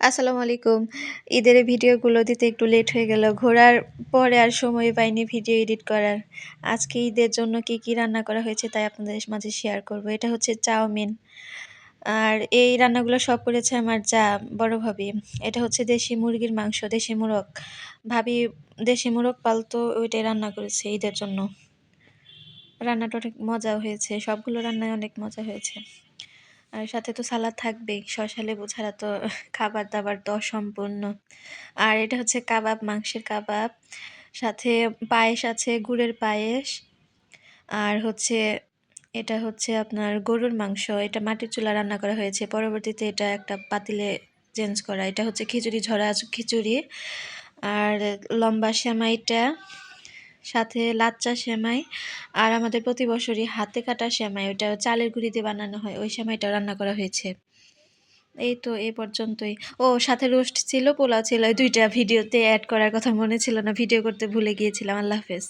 আসসালামু আলাইকুম। ঈদের ভিডিওগুলো দিতে একটু লেট হয়ে গেল। ঘোরার পরে আর সময় পাইনি ভিডিও এডিট করার। আজকে ঈদের জন্য কি, কি রান্না করা হয়েছে তাই আপনাদের মাঝে শেয়ার করব। এটা হচ্ছে চাউমিন। আর এই রান্নাগুলো সব করেছে আমার যা, বড় ভাবি। এটা হচ্ছে দেশি মুরগির মাংস, দেশি মোরগ। ভাবি দেশি মোরগ পালতো ওইটাই রান্না করেছে ঈদের জন্য। রান্নাটা অনেক মজা হয়েছে। সবগুলো রান্নায় অনেক মজা হয়েছে। আর সাথে তো সালাদ থাকবেই। শসা লেবু ছাড়া তো খাবার-দাবার তো অসম্পূর্ণ। আর এটা হচ্ছে কাবাব, মাংসের কাবাব। সাথে পায়েস আছে, গুড়ের পায়েস। আর হচ্ছে এটা হচ্ছে আপনার গরুর মাংস। এটা মাটির চুলা রান্না করা হয়েছে। পরবর্তীতে এটা একটা পাতিলে চেঞ্জ করা। এটা হচ্ছে খিচুড়ি ঝরা খিচুড়ি। আর লম্বা সেমাইটা সাথে লাচ্চা সেমাই আর আমাদের প্রতি বছরই হাতে কাটা সেমাই। ওটা চালের গুঁড়ি দিয়ে বানানো হয়। ওই সেমাইটা রান্না করা হয়েছে। এই তো এ পর্যন্তই। ও, সাথে রোস্ট ছিল, পোলাও ছিল। দুইটা ভিডিওতে অ্যাড করার কথা মনে ছিল না। ভিডিও করতে ভুলে গিয়েছিলাম। আল্লাহ হাফেজ।